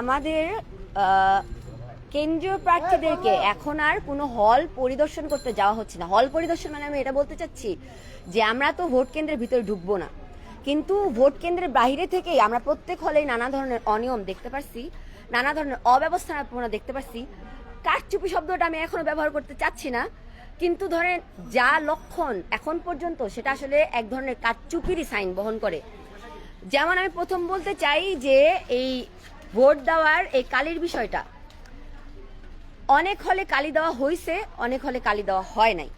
আমাদের কেন্দ্রীয় প্রার্থীদেরকে এখন আর কোনো হল পরিদর্শন করতে যাওয়া হচ্ছে না। হল পরিদর্শন মানে আমি এটা বলতে চাচ্ছি যে আমরা তো ভোট কেন্দ্রের ভিতরে ঢুকবো না। কিন্তু ভোট কেন্দ্রের বাইরে থেকেই আমরা প্রত্যেক হলেই নানা ধরনের অনিয়ম দেখতে পারছি, নানা ধরনের অব্যবস্থাপনা দেখতে পারছি। কারচুপি শব্দটা আমি এখনও ব্যবহার করতে চাচ্ছি না। কিন্তু ধরেন যা লক্ষণ এখন পর্যন্ত সেটা আসলে এক ধরনের কারচুপিরই সাইন বহন করে। যেমন আমি প্রথম বলতে চাই যে এই ভোট দেওয়ার এই কালির বিষয়টা। অনেক হলে কালি দেওয়া হয়েছে অনেক হলে কালি দেওয়া হয় নাই।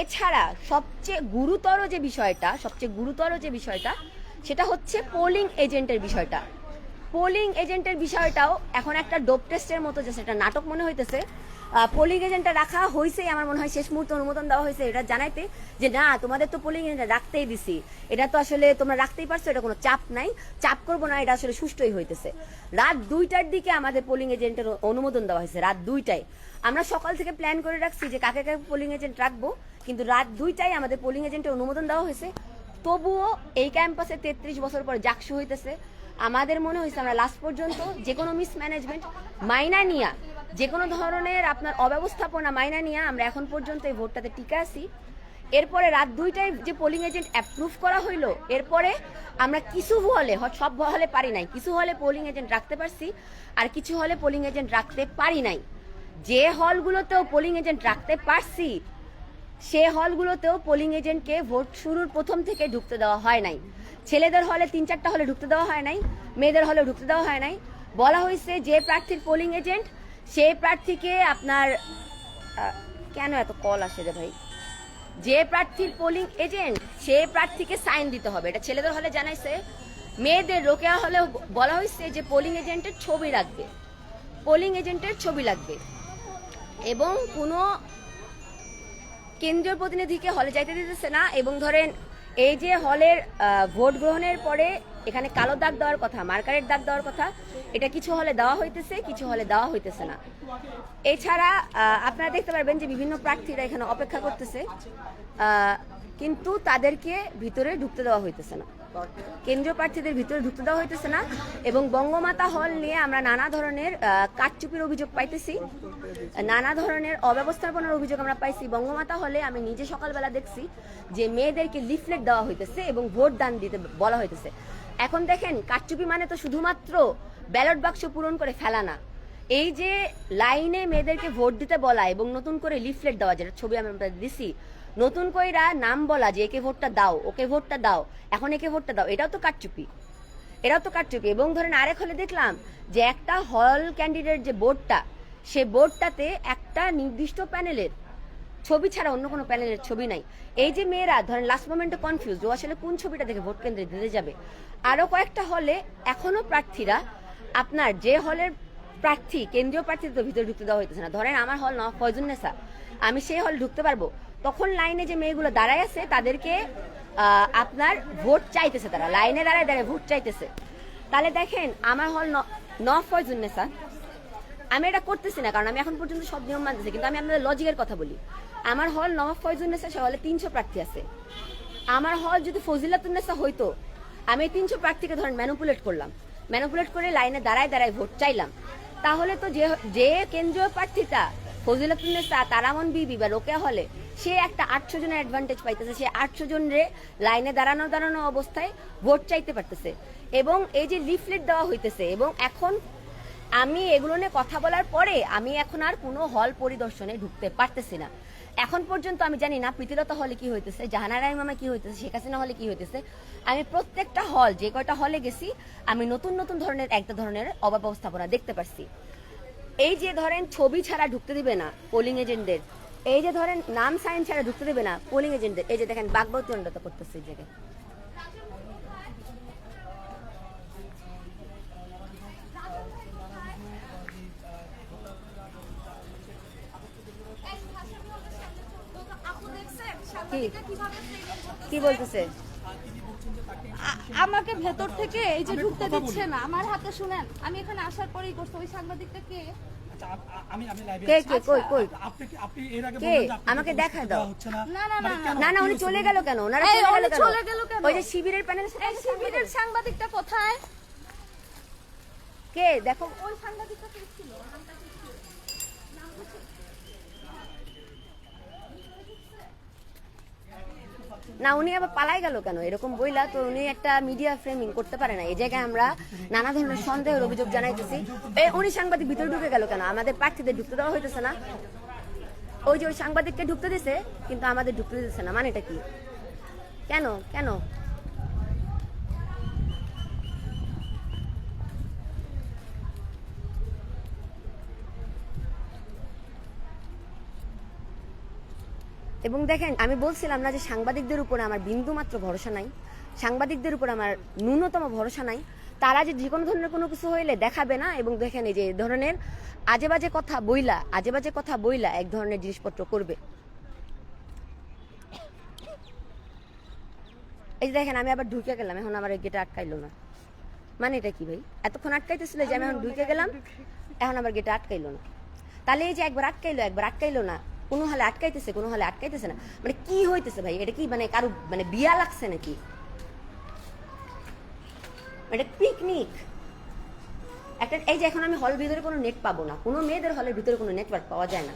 এছাড়া সবচেয়ে গুরুতর যে বিষয়টা, সবচেয়ে গুরুতর যে বিষয়টা, সেটা হচ্ছে পোলিং এজেন্টের বিষয়টা। পোলিং এজেন্টের বিষয়টাও এখন একটা ডোপ টেস্টের মতো যে সেটা নাটক মনে হইতেছে। পোলিং এজেন্টটা রাখা হয়েছে আমার মনে হয় শেষ মুহূর্তে অনুমোদন দেওয়া হয়েছে এটা জানাইতে যে, না, তোমাদের তো পোলিং এজেন্ট রাখতেই দিছি। এটা তো আসলে তোমরা রাখতেই পারছ, এটা কোনো চাপ নাই। চাপ করব না, এটা আসলে সুষ্ঠুই হইতেছে। রাত দুইটার দিকে আমাদের পোলিং এজেন্টের অনুমোদন দেওয়া হয়েছে রাত দুইটায়। আমরা সকাল থেকে প্ল্যান করে রাখছি যে, কাকে কাকে পোলিং এজেন্ট রাখব, কিন্তু রাত দুইটায় আমাদের পোলিং এজেন্টের অনুমোদন দেওয়া হয়েছে তবুও এই ক্যাম্পাসে তেত্রিশ বছর পর জাকসু হইতেছে। আমাদের মনে হয়েছে আমরা লাস্ট পর্যন্ত যে কোনো মিসম্যানেজমেন্ট মাইনা নিয়া যে কোনো ধরনের আপনার অব্যবস্থাপনা মাইনা নিয়ে আমরা এখন পর্যন্ত এই ভোটটাতে টিকে আছি। এরপরে রাত দুইটায় যে পোলিং এজেন্ট অ্যাপ্রুভ করা হইল, এরপরে আমরা কিছু হলে সব হলে পারি নাই, কিছু হলে পোলিং এজেন্ট রাখতে পারছি, আর কিছু হলে পোলিং এজেন্ট রাখতে পারি নাই। যে হলগুলোতেও পোলিং এজেন্ট রাখতে পারছি, সে হলগুলোতেও পোলিং এজেন্টকে ভোট শুরুর প্রথম থেকে ঢুকতে দেওয়া হয় নাই। ছেলেদের হলে তিন চারটা হলে ঢুকতে দেওয়া হয় নাই, মেয়েদের হলে ঢুকতে দেওয়া হয় নাই। বলা হয়েছে যে প্রার্থীর পোলিং এজেন্ট সেই প্রার্থীকে আপনার কেন এত কল আসে রে ভাই? যে প্রার্থীর পোলিং এজেন্ট সে প্রার্থীকে সাইন দিতে হবে। এটা ছেলেদের হলে জানাইছে। মেয়েদের রোকেয়া হলে বলা হয়েছে যে পোলিং এজেন্টের ছবি লাগবে। পোলিং এজেন্টের ছবি লাগবে। এবং কোনো কেন্দ্রীয় প্রতিনিধিকে হলে যাইতে দিতেছে না। এবং ধরেন এই যে হলের ভোট গ্রহণের পরে এখানে কালো দাগ দেওয়ার কথা মার্কারের দাগ দেওয়ার কথা, এটা কিছু হলে দেওয়া হইতেছে, কিছু হলে দেওয়া হইতেছে না। এছাড়া আপনারা দেখতে পারবেন যে বিভিন্ন প্রার্থীরা এখানে অপেক্ষা করতেছে কিন্তু তাদেরকে ভিতরে ঢুকতে দেওয়া হইতেছে না। কেন্দ্রীয় প্রার্থীদের ভিতরে ঢুকতে দেওয়া হইতেছে না এবং বঙ্গমাতা হল নিয়ে আমরা নানা ধরনের আহ, কারচুপির অভিযোগ পাইতেছি। নানা ধরনের অব্যবস্থাপনার অভিযোগ আমরা পাইছি। বঙ্গমাতা হলে আমি নিজে সকালবেলা দেখছি যে মেয়েদেরকে লিফলেট দেওয়া হইতেছে এবং ভোট দান দিতে বলা হইতেছে। এখন দেখেন কারচুপি মানে তো শুধুমাত্র ব্যালট বাক্স পূরণ করে ফেলা না। এই যে লাইনে মেয়েদেরকে ভোট দিতে বলা এবং নতুন করে লিফলেট দেওয়া যেটা ছবি আমি আপনাদের দিছি নতুন কইরা নাম বলা যে একে ভোটটা দাও, ওকে ভোটটা দাও, এখন একে ভোটটা দাও, এটাও তো কারচুপি এটাও তো কারচুপি এবং ধরেন আরেক হলে দেখলাম যে একটা হল ক্যান্ডিডেট যে বোর্ডটা, সে বোর্ডটাতে একটা নির্দিষ্ট প্যানেলের ছবি ছাড়া অন্য কোনো প্যানেলের ছবি নাই। এই যে মেয়েরা, ধরেন লাস্ট মোমেন্টে কনফিউজ ও আসলে কোন ছবিটা দেখে ভোট কেন্দ্রে দিতে যাবে? আরও কয়েকটা হলে এখনও প্রার্থীরা আপনার যে হলের প্রার্থী, কেন্দ্রীয় প্রার্থীদের ভিতরে ঢুকতে দেওয়া হইতেছে না। ধরেন আমার হল ফয়জুন্নেসা আমি সেই হল ঢুকতে পারব? তখন লাইনে যে মেয়েগুলো দাঁড়ায় আছে, তাদেরকে আপনার ভোট চাইতেছে তারা। লাইনে দাঁড়ায় দাঁড়ায় ভোট চাইতেছে। তাহলে দেখেন, আমার হল ন- ফয়জুন্নেসা আমি এটা করতেছি না, কারণ আমি এখন পর্যন্ত সব নিয়ম মানতেছি, কিন্তু আমি আপনাদের লজিকের কথা বলি। আমার হল নবাব ফয়জুন্নেসা সে হলে তিনশো প্রার্থী আছে। আমার হল যদি ফজিলাতুন্নেসা হইতো, আমি তিনশো প্রার্থীকে ধরেন ম্যানুপুলেট করলাম। ম্যানুপুলেট করে লাইনে দাঁড়ায় দাঁড়ায় ভোট চাইলাম। তাহলে তো যে যে কেন্দ্রীয় প্রার্থীটা ফজিলাতুন্নেসা তারামন বিবি বা রোকেয়া হলে সে একটা আটশো জনের অ্যাডভান্টেজ পাইতেছে। সে আটশো জন রে লাইনে দাঁড়ানো দাঁড়ানো অবস্থায় ভোট চাইতে পারতেছে। এবং এই যে লিফলেট দেওয়া হইতেছে এবং এখন আমি এগুলো নিয়ে কথা বলার পরে আমি এখন আর কোনো হল পরিদর্শনে ঢুকতে পারতেছি না। এখন পর্যন্ত আমি জানি না প্রীতিলতা হলে কি হইতেছে জাহানারা ইমামে কি হইতেছে, শেখ হাসিনা হলে কি হইতেছে। আমি প্রত্যেকটা হল যে কয়টা হলে গেছি, আমি নতুন নতুন ধরনের, একটা ধরনের অব্যবস্থাপনা দেখতে পারছি। এই যে ধরেন ছবি ছাড়া ঢুকতে দিবে না পোলিং এজেন্টদের এই যে ধরেন নাম সাইন ছাড়া ঢুকতে দিবে না পোলিং এজেন্টদের এই যে দেখেন বাগবতী করতেছে এই জায়গায়। কি বলতেছে? আমাকে ভেতর থেকে এই যে ঢুকতে দিচ্ছে না আমার হাতে শুনেন আমি এখানে আসার পরেই করছি। ওই সাংবাদিকটা কে? আপ- আ- আমি আমি লাইভে কে আছি। কে কই কই? আপনি কি- আপনি এর আগে কে? বললেন যে আপনাকে আমাকে দেওয়া দাও। না। না, না, মানে উনি চলে গেল কেন? ওনারা চলে গেল কেন? ওই যে শিবিরের প্যানেল শিবিরের সাংবাদিকটা কোথায়? কে? দেখো। ওই সাংবাদিকটা কে ছিল নামটা কি ছিল? নাম হচ্ছে না, উনি আবার পালাই গেল কেন? এরকম বইলা তো উনি একটা মিডিয়া ফ্রেমিং করতে পারে না। এই জায়গায় আমরা নানা ধরনের সন্দেহের অভিযোগ জানাইতেছি। উনি সাংবাদিক ভিতরে ঢুকে গেল কেন? আমাদের প্রার্থীদের ঢুকতে দেওয়া হইতেছে না। ওই যে ওই সাংবাদিককে ঢুকতে দিছে, কিন্তু আমাদের ঢুকতে দিতেছে না। মানে এটা কি? কেন? কেন? এবং দেখেন আমি বলছিলাম না যে সাংবাদিকদের উপরে আমার বিন্দু মাত্র ভরসা নাই। সাংবাদিকদের উপর আমার ন্যূনতম ভরসা নাই। তারা যে যে কোনো ধরনের কোনো কিছু হইলে দেখাবে না এবং দেখেন এই যে ধরনের আজে বাজে কথা বইলা আজে বাজে কথা বইলা এক ধরনের জিনিসপত্র করবে। এই যে দেখেন আমি আবার ঢুকে গেলাম এখন আমার গেটে আটকাইলো না। মানে এটা কি ভাই? এতক্ষণ আটকাইতেছিল যে আমি এখন ঢুকে গেলাম এখন আবার গেটে আটকাইলো না। তাহলে এই যে একবার আটকাইলো একবার আটকাইলো না কোনো হলে আটকাইতেছে কোনো হলে আটকাইতেছে না। মানে কি হইতেছে ভাই? এটা কি মানে কারও মানে বিয়া লাগছে নাকি? এটা পিকনিক একটা এই যে এখন আমি হল ভিতরে কোনো নেট পাবো না। কোনো মেয়েদের হলের ভিতরে কোনো নেটওয়ার্ক পাওয়া যায় না।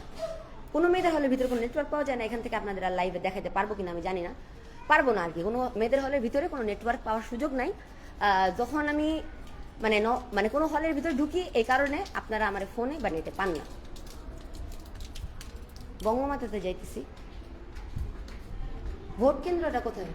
কোনো মেয়েদের হলের ভিতরে কোনো নেটওয়ার্ক পাওয়া যায় না। এখান থেকে আপনাদের আর লাইভে দেখাতে পারব কিনা আমি জানি না। পারব না আর কি। কোনো মেয়েদের হলের ভিতরে কোনো নেটওয়ার্ক পাওয়ার সুযোগ নাই। যখন আমি মানে মানে কোনো হলের ভিতরে ঢুকি, এই কারণে আপনারা আমার ফোনে বা নেটে পান না। বঙ্গমাতাতে যাইতেছি। ভোট কেন্দ্রটা কোথায়?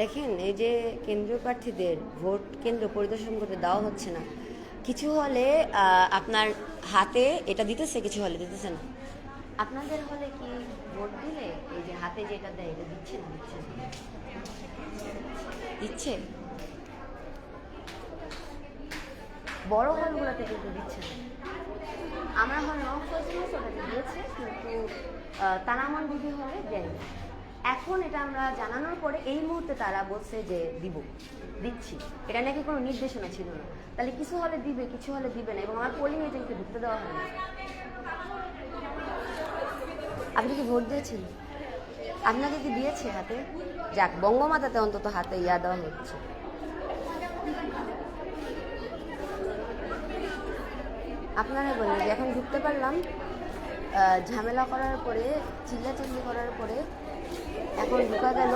দেখেন এই যে কেন্দ্রীয় প্রার্থীদের ভোট কেন্দ্র পরিদর্শন করতে দেওয়া হচ্ছে না। কিছু হলে আপনার হাতে এটা দিতেছে কিছু হলে দিতেছে না। আপনাদের হলে কি ভোট দিলে? এই যে হাতে যেটা দেয় এটা দিচ্ছে না দিচ্ছে না? দিচ্ছে? বড় হলগুলোতে কিন্তু দিচ্ছে না। আমরা হল নফসিস ওটাতে দিয়েছে কিন্তু তারামন বিধি হলে দেয়নি। এখন এটা আমরা জানানোর পরে এই মুহূর্তে তারা বলছে যে দিব, দিচ্ছি। এটা নাকি কোনো নির্দেশনা ছিল না। তাহলে কিছু হলে দিবে, কিছু হলে দিবে না, এবং আমার পোলিং এজেন্টকে ঢুকতে দেওয়া হয়নি। আপনি কি ভোট দিয়েছেন? আপনাকে কি দিয়েছে হাতে? যাক, বঙ্গমাতাতে অন্তত হাতে ইয়া দেওয়া হচ্ছে। আপনারা বলেন যে এখন ঢুকতে পারলাম। ঝামেলা করার পরে, চিল্লাচিল্লি করার পরে এখন ঢুকা গেল।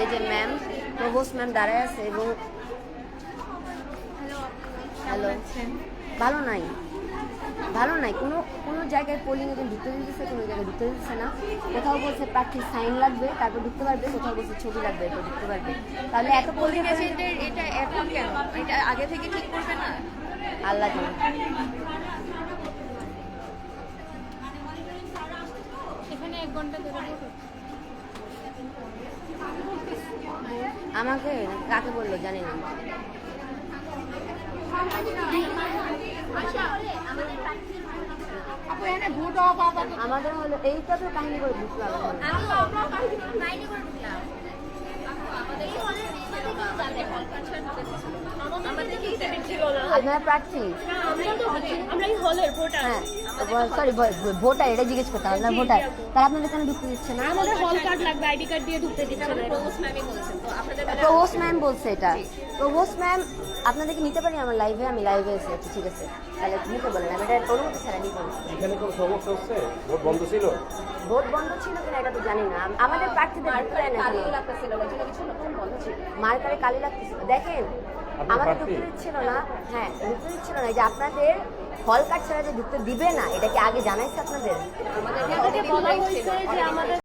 এই যে ম্যাম প্রভোস্ট ম্যাম দাঁড়ায় আছে এবং হ্যালো ভালো নাই। ভালো নাই। কোনো কোনো জায়গায় পোলিং এজেন্ট ঢুকতে দিতেছে কোনো জায়গায় ঢুকতে দিতেছে না। কোথাও বলছে প্রার্থীর সাইন লাগবে তারপর ঢুকতে পারবে কোথাও বলছে ছবি লাগবে এরপর ঢুকতে পারবে। তাহলে এত পোলিং এজেন্টের এটা এখন কেন? এটা আগে থেকে ঠিক করবে না? আল্লাহ জানে। এখানে এক ঘণ্টা ধরে আমাকে কাকে বলল জানি না। আমাদের হলো এইটা তো কাহিনী করে এখন। আপনারা প্রার্থী? আমরা এই হলের ভোটার। হ্যাঁ সরি ভোটার এটা জিজ্ঞেস করতে আপনার ভোটার? তারা আপনাদের কেন ঢুকতে দিচ্ছে না? আমাদের হল কার্ড লাগবে আইডি কার্ড দিয়ে ঢুকতে দিচ্ছে না। তো আপনাদের ম্যাম বলছে এটা। প্রভোস্ট ম্যাম আপনাদেরকে নিতে পারি আমার লাইভে? আমি লাইভে এসে আছি ঠিক আছে। তাহলে নিতে বলেন আমি এটা অনুমতি ছাড়া নিব। না। এখানে কোনো সমস্যা হচ্ছে? ভোট বন্ধ ছিল? ভোট বন্ধ ছিল কিনা এটা তো জানি না। আমাদের প্রার্থীদের দেয় না লাগতেছিল ওই জন্য কিছু বন্ধ ছিল। মার্কারে কালি লাগতেছিল দেখেন প্রার্থী? ঢুকতে দিচ্ছিল না। হ্যাঁ ঢুকতে দিচ্ছিল না। যে আপনাদের হল কার্ড ছাড়া যে ঢুকতে দিবে না এটা কি আগে জানাইছে আপনাদের? আমাদেরকে বলা হয়েছে যে আমাদের